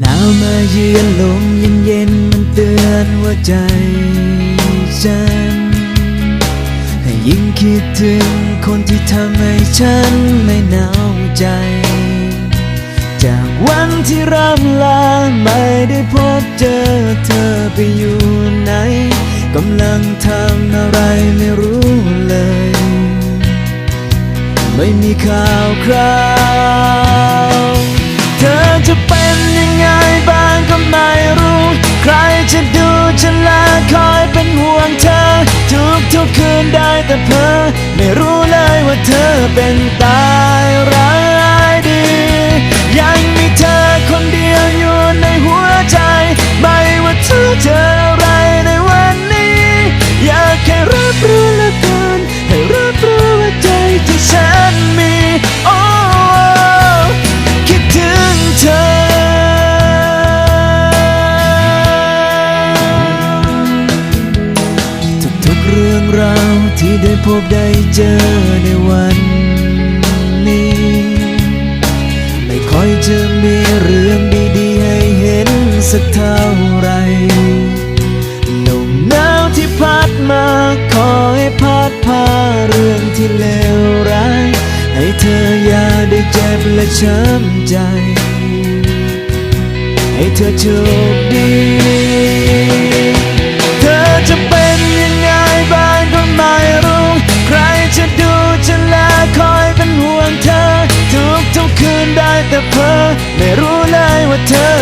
หนาวมาเยือนลมเย็นเย็นมันเตือนหัวใจฉัน ให้ยิ่งคิดถึงคนที่ทำให้ฉันไม่หนาวใจ จากวันที่ร่ำลาไม่ได้พบเจอเธอไปอยู่ไหนกำลังทำอะไรไม่รู้เลย ไม่มีข่าวคราว ไม่รู้เลยว่าเธอเป็นตายร้าย ได้พบได้เจอในวันนี้ ไม่ค่อยจะมีเรื่องดีๆให้เห็นสักเท่าไรลมหนาวที่พัดมาขอให้พัดพาเรื่องที่เลวร้าย ให้เธออย่าได้เจ็บและช้ำใจ ให้เธอโชคดี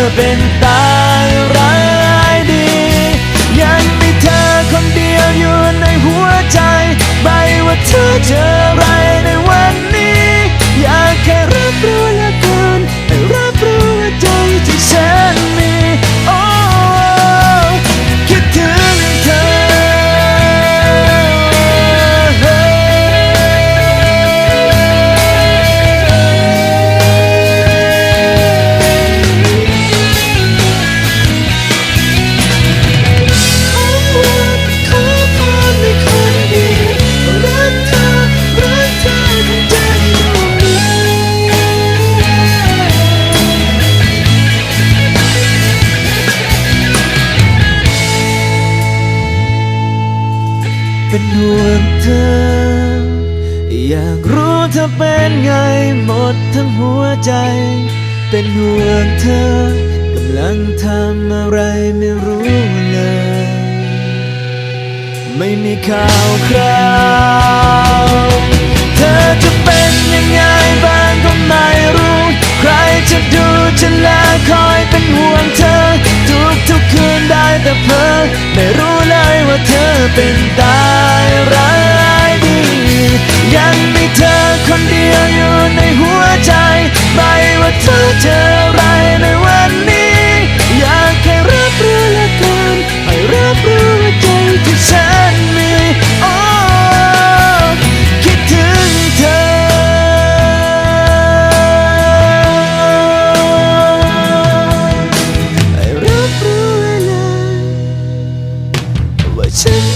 ว่ เป็นห่วงเธอ อยากรู้เธอเป็นไงหมดทั้งหัวใจ เป็นห่วงเธอกำลังทำอะไรไม่รู้เลย ไม่มีข่าวคราว เธอจะเป็นยังไง เป็นตายร้ายดี ยังมีเธอคนเดียวอยู่ในหัวใจ ไม่ว่าเธอเจออะไรในวันนี้ อยากแค่รับรู้และกันให้รับรู้ว่าใจที่ฉันมีโอ้คิดถึงเธอ ให้รับรู้ไว้เลยว่าฉัน